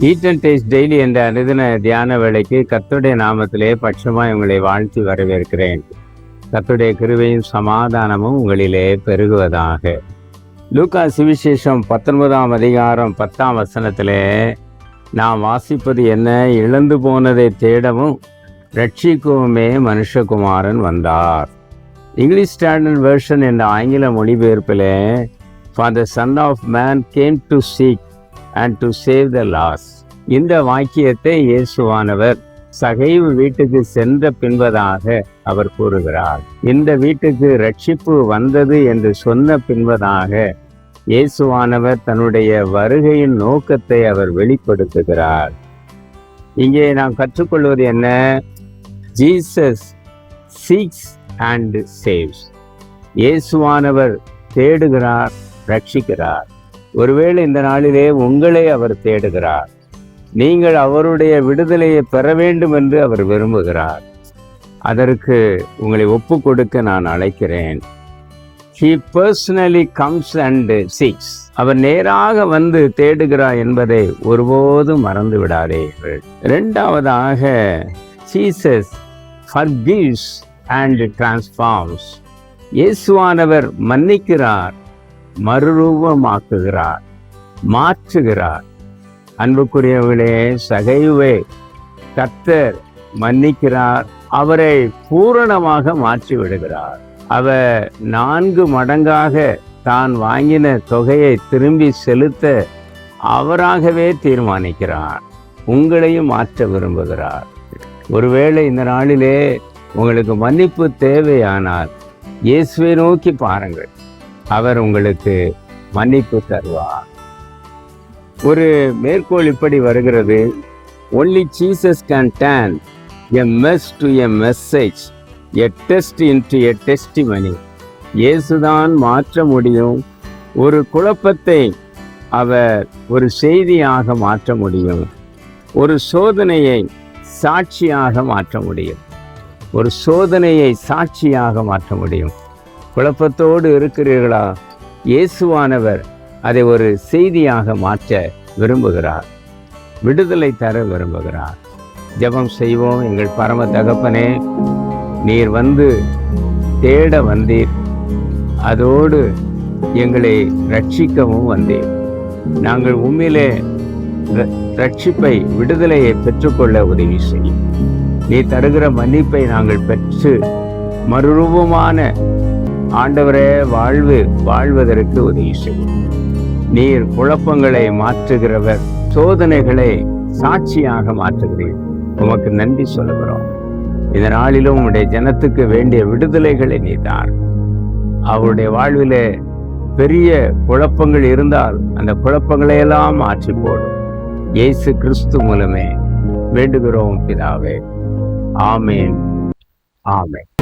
Eat and taste daily என்ற அனுதின தியான வேலைக்கு கத்துடைய நாமத்திலே பட்சமாய் உங்களை வாழ்த்தி வரவேற்கிறேன். கத்துடைய கிருவையும் சமாதானமும் உங்களிலே பெருகுவதாக. லூக்கா சுவிசேஷம் பத்தொன்பதாம் அதிகாரம் பத்தாம் வசனத்திலே நாம் வாசிப்பது என்ன? இழந்து போனதை தேடவும் ரட்சிக்கவுமே மனுஷகுமாரன் வந்தார். இங்கிலீஷ் ஸ்டாண்டர்ட் வெர்ஷன் என்ற ஆங்கில மொழிபெயர்ப்பில் for the son of man came to seek and to save the lost இந்த வாக்கியத்தை இயேசுவானவர் சகைவு வீட்டுக்கு சென்ற பின்பதாக அவர் கூறுகிறார். இந்த வீட்டுக்கு ரட்சிப்பு வந்தது என்று சொன்ன பின்பதாக இயேசுவானவர் தன்னுடைய வருகையின் நோக்கத்தை அவர் வெளிப்படுத்துகிறார். இங்கே நாம் கற்றுக்கொள்வது என்ன? ஜீசஸ் சீக்ஸ் அண்ட் சேவ்ஸ் இயேசுவானவர் தேடுகிறார் ரட்சிக்கிறார். ஒருவேளை இந்த நாளிலே உங்களை அவர் தேடுகிறார். நீங்கள் அவருடைய விடுதலையை பெற வேண்டும் என்று அவர் விரும்புகிறார். அதற்கு உங்களை ஒப்பு கொடுக்க நான் அழைக்கிறேன். He personally comes and seeks அவர் நேராக வந்து தேடுகிறார் என்பதை ஒருபோதும் மறந்து விடாதீர்கள் இரண்டாவதாக ஜீசஸ் ஃபர்கிவ்ஸ் அண்ட் டிரான்ஸ்ஃபார்ம்ஸ் இயேசுவானவர் மன்னிக்கிறார். மறுரூபமாக்குகிறார் மாற்றுகிறார். அன்புக்குரியவர்களே சகைவே கர்த்தர் மன்னிக்கிறார் அவரை பூரணமாக மாற்றி விடுகிறார் அவர் நான்கு மடங்காக தான் வாங்கின தொகையை திரும்பி செலுத்த அவராகவே தீர்மானிக்கிறார் உங்களையும் மாற்ற விரும்புகிறார். ஒருவேளை இந்த நாளிலே உங்களுக்கு மன்னிப்பு தேவையானால் இயேசுவை நோக்கி பாருங்கள். அவர் உங்களுக்கு மன்னிப்பு தருவார். ஒரு மேற்கோள் இப்படி வருகிறது. Only Jesus can turn a mess to a message a test into a testimony இயேசுதான் மாற்ற முடியும். ஒரு குழப்பத்தை அவர் ஒரு செய்தியாக மாற்ற முடியும். ஒரு சோதனையை சாட்சியாக மாற்ற முடியும். ஒரு சோதனையை சாட்சியாக மாற்ற முடியும். குழப்பத்தோடு இருக்கிறீர்களா? இயேசுவானவர் அதை ஒரு செய்தியாக மாற்ற விரும்புகிறார். விடுதலை தர விரும்புகிறார். ஜெபம் செய்வோம் எங்கள் பரம தகப்பனே. நீர் வந்து தேட வந்தீர். அதோடு எங்களை ரட்சிக்கவும் வந்தீர். நாங்கள் உண்மையிலே ரட்சிப்பை விடுதலையை பெற்றுக்கொள்ள உதவி செய்யும். நீ தருகிற மன்னிப்பை நாங்கள் பெற்று மறுரூபமான ஆண்டவரே வாழ்வு வாழ்வதற்கு உதவி செய்யும். நீர் குழப்பங்களை மாற்றுகிறவர் சோதனைகளை சாட்சியாக மாற்றுகிறீர். உமக்கு நன்றி சொல்லுகிறோம். இந்த நாளிலும் உம்முடைய ஜனத்துக்கு வேண்டிய விடுதலைகளை நீ தார் அவருடைய வாழ்விலே பெரிய குழப்பங்கள் இருந்தால் அந்த குழப்பங்களை எல்லாம் மாற்றி போடும். இயேசு கிறிஸ்து மூலமே வேண்டுகிறோம் பிதாவே. ஆமேன். ஆமேன்.